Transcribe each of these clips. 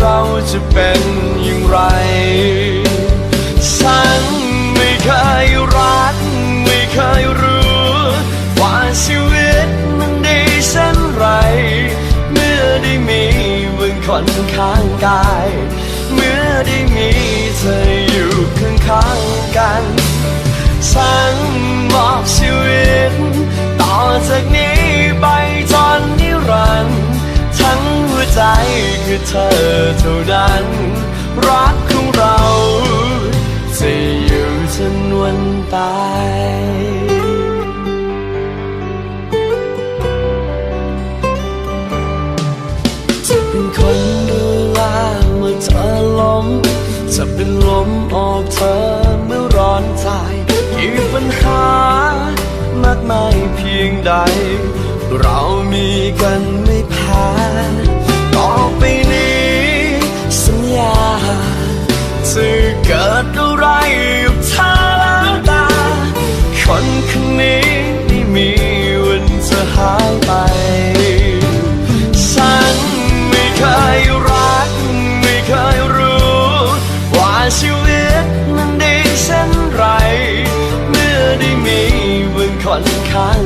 เราจะเป็นอย่างไร ฉันไม่เคยรัก ไม่เคยรู้ ว่าชีวิตมันดีเช่นไร เมื่อได้มีมึงคนข้างกาย เมื่อได้มีเธออยู่ข้างๆกัน ฉันมอบชีวิต ใจคือเธอเท่านั้น รักของเราจะอยู่จนวันตายจะเป็นคนดูแลเมื่อเธอล้มจะเป็นลมออกเธอเมื่อร้อนใจกี่ปัญหามากมายเพียงใด เรามีกันไม่แพ้ ไปนี้ สัญญาจะเกิดอะไรกับเธอแล้วตา คนคนนี้ไม่มีวันจะหายไป ฉันไม่เคยรัก ไม่เคยรู้ ว่าชีวิตมันดีเช่นไร เมื่อได้มีบนคนข้าง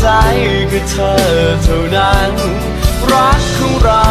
ใจคือเธอเท่านั้น รักของเรา